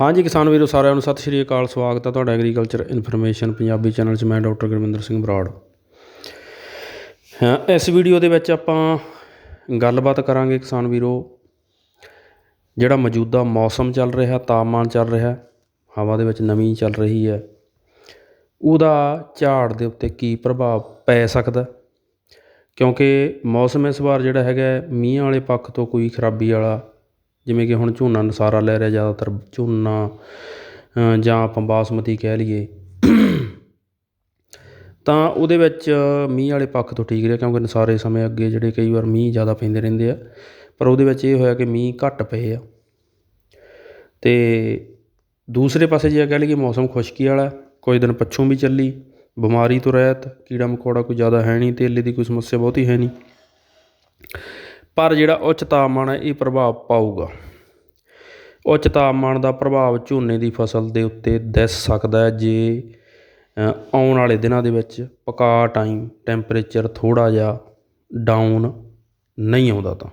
ਹਾਂਜੀ ਕਿਸਾਨ ਵੀਰੋ ਸਾਰਿਆਂ ਨੂੰ ਸਤਿ ਸ਼੍ਰੀ ਅਕਾਲ ਸਵਾਗਤ ਹੈ ਤੁਹਾਡਾ ਐਗਰੀਕਲਚਰ ਇਨਫੋਰਮੇਸ਼ਨ ਪੰਜਾਬੀ ਚੈਨਲ 'ਚ ਮੈਂ ਡਾਕਟਰ ਗੁਰਵਿੰਦਰ ਸਿੰਘ ਬਰਾੜ। ਹਾਂ ਇਸ ਵੀਡੀਓ ਦੇ ਵਿੱਚ ਆਪਾਂ ਗੱਲਬਾਤ ਕਰਾਂਗੇ ਕਿਸਾਨ ਵੀਰੋ ਜਿਹੜਾ ਮੌਜੂਦਾ ਮੌਸਮ ਚੱਲ ਰਿਹਾ ਤਾਪਮਾਨ ਚੱਲ ਰਿਹਾ ਹਵਾ ਦੇ ਵਿੱਚ ਨਮੀ ਚੱਲ ਰਹੀ ਹੈ ਉਹਦਾ ਝਾੜ ਦੇ ਉੱਤੇ ਕੀ ਪ੍ਰਭਾਵ ਪੈ ਸਕਦਾ? ਕਿਉਂਕਿ ਮੌਸਮ ਇਸ ਵਾਰ ਜਿਹੜਾ ਹੈਗਾ ਹੈ, ਮੀਂਹ ਵਾਲੇ ਪੱਖ ਤੋਂ ਕੋਈ ਖਰਾਬੀ ਵਾਲਾ ਜਿਵੇਂ ਕਿ ਹੁਣ ਝੋਨਾ ਨਸਾਰਾ ਲੈ ਰਿਹਾ, ਜ਼ਿਆਦਾਤਰ ਝੋਨਾ ਜਾਂ ਆਪਾਂ ਬਾਸਮਤੀ ਕਹਿ ਲਈਏ। ਤਾਂ ਉਹਦੇ ਵਿੱਚ ਮੀਂਹ ਵਾਲੇ ਪੱਖ ਤੋਂ ਠੀਕ ਰਿਹਾ, ਕਿਉਂਕਿ ਨਸਾਰੇ ਸਮੇਂ ਅੱਗੇ ਜਿਹੜੇ ਕਈ ਵਾਰ ਮੀਂਹ ਜ਼ਿਆਦਾ ਪੈਂਦੇ ਰਹਿੰਦੇ ਆ। ਪਰ ਉਹਦੇ ਵਿੱਚ ਇਹ ਹੋਇਆ ਕਿ ਮੀਂਹ ਘੱਟ ਪਏ ਆ। ਤੇ ਦੂਸਰੇ ਪਾਸੇ ਜੇ ਕਹਿ ਲਈਏ ਮੌਸਮ ਖੁਸ਼ਕੀ ਵਾਲਾ ਕੁਝ ਦਿਨ ਪੱਛੋਂ ਵੀ ਚੱਲੀ, ਬਿਮਾਰੀ ਤੋਂ ਰਹਿਤ, ਕੀੜਾ ਮਕੌੜਾ ਕੋਈ ਜ਼ਿਆਦਾ ਹੈ ਨਹੀਂ, ਤੇਲੇ ਦੀ ਕੋਈ ਸਮੱਸਿਆ ਬਹੁਤੀ ਹੈ ਨਹੀਂ। ਪਰ ਜਿਹੜਾ ਉੱਚ ਤਾਪਮਾਨ ਹੈ, ਇਹ ਪ੍ਰਭਾਵ ਪਾਊਗਾ। ਉੱਚ ਤਾਪਮਾਨ ਦਾ ਪ੍ਰਭਾਵ ਝੋਨੇ ਦੀ ਫਸਲ ਦੇ ਉੱਤੇ ਦਿਸ ਸਕਦਾ ਜੇ ਆਉਣ ਵਾਲੇ ਦਿਨਾਂ ਦੇ ਵਿੱਚ ਪਕਾ ਟਾਈਮ ਟੈਂਪਰੇਚਰ ਥੋੜ੍ਹਾ ਜਿਹਾ ਡਾਊਨ ਨਹੀਂ ਆਉਂਦਾ ਤਾਂ।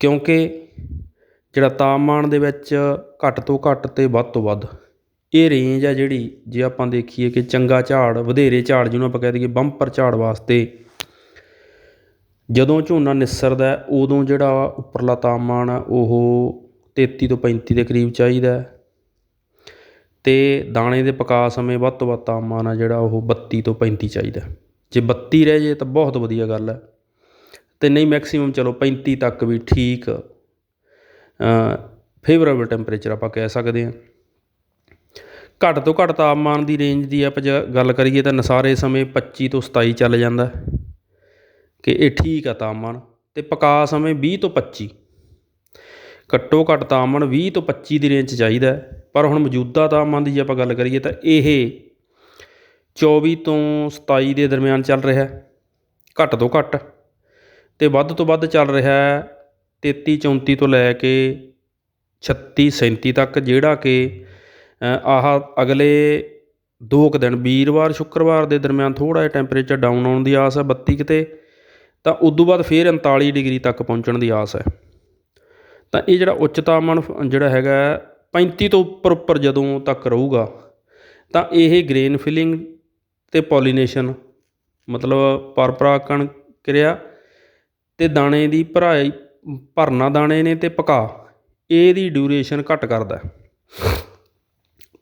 ਕਿਉਂਕਿ ਜਿਹੜਾ ਤਾਪਮਾਨ ਦੇ ਵਿੱਚ ਘੱਟ ਤੋਂ ਘੱਟ ਤੇ ਵੱਧ ਤੋਂ ਵੱਧ ਇਹ ਰੇਂਜ ਆ ਜਿਹੜੀ, ਜੇ ਆਪਾਂ ਦੇਖੀਏ ਕਿ ਚੰਗਾ ਝਾੜ, ਵਧੇਰੇ ਝਾੜ ਜਿਹਨੂੰ ਆਪਾਂ ਕਹਿ ਦਈਏ ਬੰਪਰ ਝਾੜ ਵਾਸਤੇ ਜਦੋਂ ਝੋਨਾ ਨਿਸਰਦਾ ਉਦੋਂ ਜਿਹੜਾ ਉੱਪਰਲਾ ਤਾਪਮਾਨ ਆ, ਉਹ 33 ਤੋਂ 35 ਦੇ ਕਰੀਬ ਚਾਹੀਦਾ ਅਤੇ ਦਾਣੇ ਦੇ ਪਕਾ ਸਮੇਂ ਵੱਧ ਤੋਂ ਵੱਧ ਤਾਪਮਾਨ ਆ ਜਿਹੜਾ ਉਹ 32 ਤੋਂ 35 ਚਾਹੀਦਾ ਜੇ 32 ਰਹਿ ਜੇ ਤਾਂ ਬਹੁਤ ਵਧੀਆ ਗੱਲ ਹੈ। ਅਤੇ ਨਹੀਂ ਮੈਕਸੀਮਮ ਚਲੋ 35 ਤੱਕ ਵੀ ਠੀਕ ਫੇਵਰੇਬਲ ਟੈਂਪਰੇਚਰ ਆਪਾਂ ਕਹਿ ਸਕਦੇ ਹਾਂ। ਘੱਟ ਤੋਂ ਘੱਟ ਤਾਪਮਾਨ ਦੀ ਰੇਂਜ ਦੀ ਆਪਾਂ ਜੇ ਗੱਲ ਕਰੀਏ ਤਾਂ ਨਸਾਰੇ ਸਮੇਂ 25 ਤੋਂ 27 ਚੱਲ ਜਾਂਦਾ ਕਿ ਇਹ ਠੀਕ ਆ ਤਾਪਮਾਨ। ਅਤੇ ਪਕਾ ਸਮੇਂ 20 ਤੋਂ 25 ਘੱਟੋ ਘੱਟ ਤਾਪਮਾਨ 20 ਤੋਂ 25 ਦੀ ਰੇਂਜ 'ਚ ਚਾਹੀਦਾ ਪਰ ਹੁਣ ਮੌਜੂਦਾ ਤਾਪਮਾਨ ਦੀ ਜੇ ਆਪਾਂ ਗੱਲ ਕਰੀਏ ਤਾਂ ਇਹ 24 ਤੋਂ 27 ਦੇ ਦਰਮਿਆਨ ਚੱਲ ਰਿਹਾ ਹੈ। ਘੱਟ ਤੋਂ ਘੱਟ। ਤੇ ਵੱਧ ਤੋਂ ਵੱਧ ਚੱਲ ਰਿਹਾ ਹੈ 33 34 ਤੋਂ ਲੈ ਕੇ 36 37 ਤੱਕ, ਜਿਹੜਾ ਕਿ ਆਹ ਅਗਲੇ ਦੋ ਕੁ ਦਿਨ, ਵੀਰਵਾਰ, ਸ਼ੁੱਕਰਵਾਰ ਦੇ ਦਰਮਿਆਨ ਥੋੜ੍ਹਾ ਜਿਹਾ ਟੈਂਪਰੇਚਰ ਡਾਊਨ ਆਉਣ ਦੀ ਆਸ ਹੈ 32 ਕਿਤੇ ਤਾਂ। ਉਦੋਂ ਬਾਅਦ ਫੇਰ 39 ਡਿਗਰੀ ਤੱਕ ਪਹੁੰਚਣ ਦੀ ਆਸ ਹੈ। ਤਾਂ ਇਹ ਜਿਹੜਾ ਉੱਚ ਤਾਪਮਾਨ ਫ- ਜਿਹੜਾ ਹੈਗਾ ਹੈ, 35 ਤੋਂ ਉੱਪਰ ਉੱਪਰ ਜਦੋਂ ਤੱਕ ਰਹੂਗਾ ਤਾਂ ਇਹ ਗ੍ਰੇਨ ਫਿਲਿੰਗ ਤੇ ਪੋਲੀਨੇਸ਼ਨ ਮਤਲਬ ਪਰਪਰਾਗਣ ਕਿਰਿਆ ਤੇ ਦਾਣੇ ਦੀ ਭਰਾਈ ਭਰਨਾ ਦਾਣੇ ਨੇ ਤੇ ਪਕਾ ਇਹਦੀ ਡਿਊਰੇਸ਼ਨ ਘੱਟ ਕਰਦਾ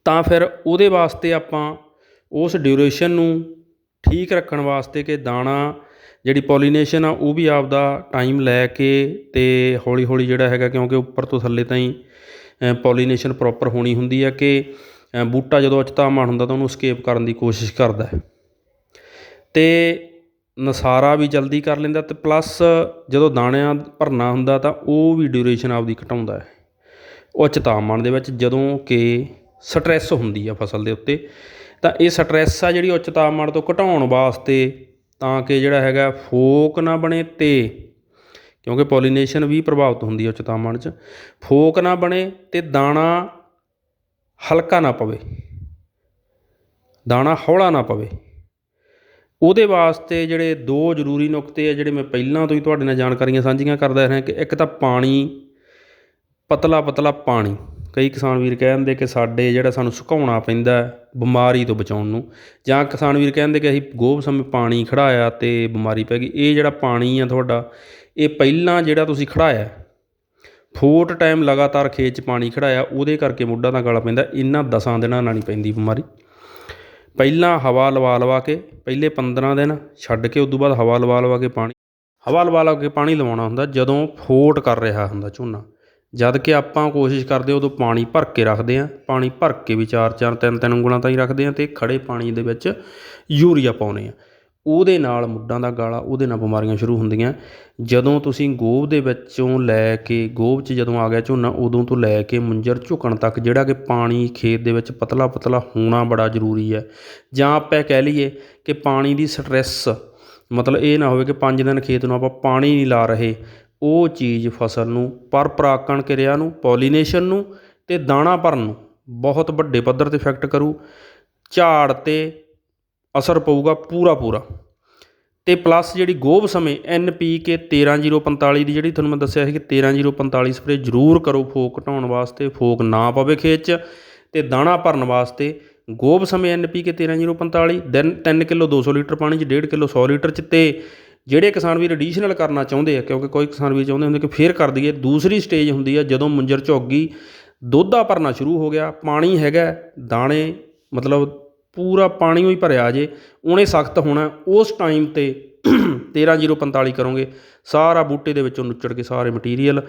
ਤਾਂ ਫਿਰ ਉਹਦੇ ਵਾਸਤੇ ਆਪਾਂ ਉਸ ਡਿਊਰੇਸ਼ਨ ਨੂੰ ਠੀਕ ਰੱਖਣ ਵਾਸਤੇ ਕਿ ਦਾਣਾ ਜਿਹੜੀ ਪੋਲੀਨੇਸ਼ਨ ਆ, ਉਹ ਵੀ ਆਪਦਾ ਟਾਈਮ ਲੈ ਕੇ ਅਤੇ ਹੌਲੀ ਹੌਲੀ ਜਿਹੜਾ ਹੈਗਾ, ਕਿਉਂਕਿ ਉੱਪਰ ਤੋਂ ਥੱਲੇ ਤਾਈਂ ਪੋਲੀਨੇਸ਼ਨ ਪ੍ਰੋਪਰ ਹੋਣੀ ਹੁੰਦੀ ਹੈ ਕਿ ਬੂਟਾ ਜਦੋਂ ਉੱਚ ਤਾਪਮਾਨ ਹੁੰਦਾ ਤਾਂ ਉਹਨੂੰ ਸਕੇਪ ਕਰਨ ਦੀ ਕੋਸ਼ਿਸ਼ ਕਰਦਾ ਹੈ। ਤੇ ਨਸਾਰਾ ਵੀ ਜਲਦੀ ਕਰ ਲੈਂਦਾ ਅਤੇ ਪਲੱਸ ਜਦੋਂ ਦਾਣਿਆਂ ਭਰਨਾ ਹੁੰਦਾ ਤਾਂ ਉਹ ਵੀ ਡਿਊਰੇਸ਼ਨ ਆਪਦੀ ਘਟਾਉਂਦਾ ਹੈ। ਉੱਚ ਤਾਪਮਾਨ ਦੇ ਵਿੱਚ ਜਦੋਂ ਕਿ ਸਟ੍ਰੈਸ ਹੁੰਦੀ ਆ ਫਸਲ ਦੇ ਉੱਤੇ, ਤਾਂ ਇਹ ਸਟ੍ਰੈਸ ਆ ਜਿਹੜੀ ਉੱਚ ਤਾਪਮਾਨ ਤੋਂ ਘਟਾਉਣ ਵਾਸਤੇ ਤਾਂ ਕਿ ਜਿਹੜਾ ਹੈਗਾ ਫੋਕ ਨਾ ਬਣੇ ਤੇ, ਕਿਉਂਕਿ ਪੋਲੀਨੇਸ਼ਨ ਵੀ ਪ੍ਰਭਾਵਿਤ ਹੁੰਦੀ ਹੈ ਉੱਚ ਤਾਪਮਾਨ 'ਚ, ਫੋਕ ਨਾ ਬਣੇ ਤੇ ਦਾਣਾ ਹਲਕਾ ਨਾ ਪਵੇ, ਦਾਣਾ ਹੌਲਾ ਨਾ ਪਵੇ। ਉਹਦੇ ਵਾਸਤੇ ਜਿਹੜੇ ਦੋ ਜ਼ਰੂਰੀ ਨੁਕਤੇ ਆ, ਜਿਹੜੇ ਮੈਂ ਪਹਿਲਾਂ ਤੋਂ ਹੀ ਤੁਹਾਡੇ ਨਾਲ ਜਾਣਕਾਰੀਆਂ ਸਾਂਝੀਆਂ ਕਰਦਾ ਰਿਹਾ ਕਿ ਇੱਕ ਤਾਂ ਪਾਣੀ ਪਤਲਾ ਪਤਲਾ ਪਾਣੀ। ਕਈ ਕਿਸਾਨ ਵੀਰ ਕਹਿੰਦੇ ਕਿ ਸਾਡੇ ਜਿਹੜਾ ਸਾਨੂੰ ਸੁਕਾਉਣਾ ਪੈਂਦਾ ਬਿਮਾਰੀ ਤੋਂ ਬਚਾਉਣ ਨੂੰ, ਜਾਂ ਕਿਸਾਨ ਵੀਰ ਕਹਿੰਦੇ ਕਿ ਅਸੀਂ ਗੋਭ ਸਮੇਂ ਪਾਣੀ ਖੜਾਇਆ ਤੇ ਬਿਮਾਰੀ ਪੈ ਗਈ। ਇਹ ਜਿਹੜਾ ਪਾਣੀ ਆ ਤੁਹਾਡਾ, ਇਹ ਪਹਿਲਾਂ ਜਿਹੜਾ ਤੁਸੀਂ ਖੜਾਇਆ ਫੋਟ ਟਾਈਮ ਲਗਾਤਾਰ ਖੇਤ 'ਚ ਪਾਣੀ ਖੜਾਇਆ, ਉਹਦੇ ਕਰਕੇ ਮੁੱਢਾ ਦਾ ਗਲਾ ਪੈਂਦਾ, ਇਹਨਾਂ ਦਸਾਂ ਦਿਨਾਂ ਨਾਲ ਨਹੀਂ ਪੈਂਦੀ ਬਿਮਾਰੀ। ਪਹਿਲਾਂ ਹਵਾ ਲਵਾ ਲਵਾ ਕੇ, ਪਹਿਲੇ 15 ਦਿਨ ਛੱਡ ਕੇ, ਉਦੋਂ ਬਾਅਦ ਹਵਾ ਲਵਾ ਲਵਾ ਕੇ ਪਾਣੀ, ਹਵਾ ਲਵਾ ਲਵਾ ਕੇ ਪਾਣੀ ਲਵਾਉਣਾ ਹੁੰਦਾ ਜਦੋਂ ਫੋਟ ਕਰ ਰਿਹਾ ਹੁੰਦਾ ਝੋਨਾ। ਜਦ ਕਿ ਆਪਾਂ ਕੋਸ਼ਿਸ਼ ਕਰਦੇ ਉਦੋਂ ਪਾਣੀ ਭਰ ਕੇ ਰੱਖਦੇ ਹਾਂ, ਪਾਣੀ ਭਰ ਕੇ ਵੀ ਚਾਰ ਚਾਰ, ਤਿੰਨ ਤਿੰਨ ਉਂਗਲਾਂ ਤਾਈਂ ਰੱਖਦੇ ਹਾਂ ਅਤੇ ਖੜ੍ਹੇ ਪਾਣੀ ਦੇ ਵਿੱਚ ਯੂਰੀਆ ਪਾਉਂਦੇ ਹਾਂ। ਉਹਦੇ ਨਾਲ ਮੁੱਢਾਂ ਦਾ ਗਾਲਾ, ਉਹਦੇ ਨਾਲ ਬਿਮਾਰੀਆਂ ਸ਼ੁਰੂ ਹੁੰਦੀਆਂ। ਜਦੋਂ ਤੁਸੀਂ ਗੋਭ ਦੇ ਵਿੱਚੋਂ ਲੈ ਕੇ ਗੋਭ 'ਚ ਜਦੋਂ ਆ ਗਿਆ ਝੋਨਾ, ਉਦੋਂ ਤੋਂ ਲੈ ਕੇ ਮੁੰਜਰ ਝੁਕਣ ਤੱਕ ਜਿਹੜਾ ਕਿ ਪਾਣੀ ਖੇਤ ਦੇ ਵਿੱਚ ਪਤਲਾ ਪਤਲਾ ਹੋਣਾ ਬੜਾ ਜ਼ਰੂਰੀ ਹੈ। ਜਾਂ ਆਪਾਂ ਕਹਿ ਲਈਏ ਕਿ ਪਾਣੀ ਦੀ ਸਟ੍ਰੈਸ, ਮਤਲਬ ਇਹ ਨਾ ਹੋਵੇ ਕਿ 5 ਦਿਨ ਖੇਤ ਨੂੰ ਆਪਾਂ ਪਾਣੀ ਨਹੀਂ ਲਾ ਰਹੇ ਉਹ ਚੀਜ਼ ਫਸਲ ਨੂੰ, ਪਰ ਪਰਾਗਣ ਕਿਰਿਆ ਨੂੰ, ਪੋਲੀਨੇਸ਼ਨ ਨੂੰ ਅਤੇ ਦਾਣਾ ਭਰਨ ਨੂੰ ਬਹੁਤ ਵੱਡੇ ਪੱਧਰ ਤੇ ਇਫੈਕਟ ਕਰੂ। ਝਾੜ ਤੇ ਅਸਰ ਪਊਗਾ ਪੂਰਾ ਪੂਰਾ। ਅਤੇ ਪਲੱਸ ਜਿਹੜੀ ਗੋਭ ਸਮੇਂ ਐਨ ਪੀ ਕੇ 13045 ਦੀ ਜਿਹੜੀ ਤੁਹਾਨੂੰ ਮੈਂ ਦੱਸਿਆ ਸੀ ਕਿ 13045 ਸਪਰੇ ਜ਼ਰੂਰ ਕਰੋ ਫੋਕ ਘਟਾਉਣ ਵਾਸਤੇ, ਫੋਕ ਨਾ ਪਵੇ ਖੇਤ 'ਚ ਅਤੇ ਦਾਣਾ ਭਰਨ ਵਾਸਤੇ ਗੋਭ ਸਮੇਂ ਐਨ ਪੀ ਕੇ 13045 ਦਿਨ 3 ਕਿਲੋ 200 ਲੀਟਰ ਪਾਣੀ 'ਚ 1.5 ਕਿਲੋ 100 ਲੀਟਰ 'ਚ ਤੇ ਜਿਹੜੇ ਕਿਸਾਨ ਵੀਰ ਐਡੀਸ਼ਨਲ ਕਰਨਾ ਚਾਹੁੰਦੇ ਆ, ਕਿਉਂਕਿ ਕੋਈ ਕਿਸਾਨ ਵੀ ਚਾਹੁੰਦੇ ਹੁੰਦੇ ਕਿ ਫੇਰ ਕਰ ਦਈਏ, ਦੂਸਰੀ ਸਟੇਜ ਹੁੰਦੀ ਆ ਜਦੋਂ ਮੁੰਜਰ ਝੋਗੀ ਦੁੱਧਾ ਭਰਨਾ ਸ਼ੁਰੂ ਹੋ ਗਿਆ, ਪਾਣੀ ਹੈਗਾ, ਦਾਣੇ ਮਤਲਬ ਪੂਰਾ ਪਾਣੀ ਹੀ ਭਰਿਆ ਜੇ, ਉਹਨੇ ਸਖਤ ਹੋਣਾ, ਉਸ ਟਾਈਮ ਤੇ 13045 ਕਰੋਗੇ, ਸਾਰਾ ਬੂਟੇ ਦੇ ਵਿੱਚੋਂ ਨੁੱਚੜ ਕੇ ਸਾਰੇ ਮਟੀਰੀਅਲ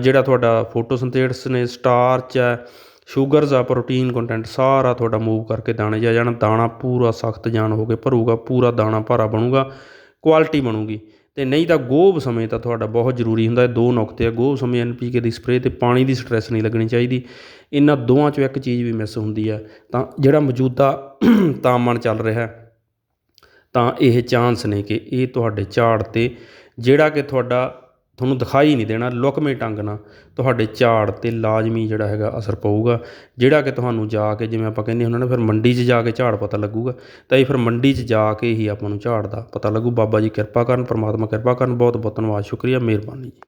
ਜਿਹੜਾ ਤੁਹਾਡਾ ਫੋਟੋਸਿੰਥੇਟਸ ਨੇ ਸਟਾਰਚ ਹੈ ਸ਼ੂਗਰਸ ਆ ਪ੍ਰੋਟੀਨ ਕੰਟੈਂਟ ਸਾਰਾ ਤੁਹਾਡਾ ਮੂਵ ਕਰਕੇ ਦਾਣੇ ਜਾ ਜਾਣਾ, ਦਾਣਾ ਪੂਰਾ ਸਖਤ ਜਾਨ ਹੋ ਕੇ ਭਰੂਗਾ, ਪੂਰਾ ਦਾਣਾ ਭਾਰਾ ਬਣੂਗਾ ਕੁਆਲਿਟੀ ਬਣੂਗੀ। ਅਤੇ ਨਹੀਂ ਤਾਂ ਗੋਭ ਸਮੇਂ ਤਾਂ ਤੁਹਾਡਾ ਬਹੁਤ ਜ਼ਰੂਰੀ ਹੁੰਦਾ ਦੋ ਨੁਕਤੇ ਆ। ਗੋਭ ਸਮੇਂ ਐੱਨ ਪੀ ਕੇ ਦੀ ਸਪਰੇਅ ਤੇ ਪਾਣੀ ਦੀ ਸਟ੍ਰੈਸ ਨਹੀਂ ਲੱਗਣੀ ਚਾਹੀਦੀ। ਇਹਨਾਂ ਦੋਵਾਂ ਚੋਂ ਇੱਕ ਚੀਜ਼ ਵੀ ਮਿਸ ਹੁੰਦੀ ਆ। ਤਾਂ ਜਿਹੜਾ ਮੌਜੂਦਾ ਤਾਪਮਾਨ ਚੱਲ ਰਿਹਾ ਤਾਂ ਇਹ ਚਾਂਸ ਨੇ ਕਿ ਇਹ ਤੁਹਾਡੇ ਝਾੜ ਤੇ ਜਿਹੜਾ ਕਿ ਤੁਹਾਡਾ ਤੁਹਾਨੂੰ ਦਿਖਾਈ ਨਹੀਂ ਦੇਣਾ, ਲੁਕਵੇਂ ਢੰਗ ਨਾਲ ਤੁਹਾਡੇ ਝਾੜ ਤੇ ਲਾਜ਼ਮੀ ਜਿਹੜਾ ਹੈਗਾ ਅਸਰ ਪਊਗਾ। ਜਿਹੜਾ ਕਿ ਤੁਹਾਨੂੰ ਜਾ ਕੇ ਜਿਵੇਂ ਆਪਾਂ ਕਹਿੰਦੇ ਹੁੰਦੇ ਨੇ, ਫਿਰ ਮੰਡੀ 'ਚ ਜਾ ਕੇ ਝਾੜ ਪਤਾ ਲੱਗੂਗਾ। ਤਾਂ ਇਹ ਫਿਰ ਮੰਡੀ 'ਚ ਜਾ ਕੇ ਹੀ ਆਪਾਂ ਨੂੰ ਝਾੜ ਦਾ ਪਤਾ ਲੱਗੂ। ਬਾਬਾ ਜੀ ਕਿਰਪਾ ਕਰਨ, ਪਰਮਾਤਮਾ ਕਿਰਪਾ ਕਰਨ। ਬਹੁਤ ਬਹੁਤ ਧੰਨਵਾਦ, ਸ਼ੁਕਰੀਆ, ਮਿਹਰਬਾਨੀ ਜੀ।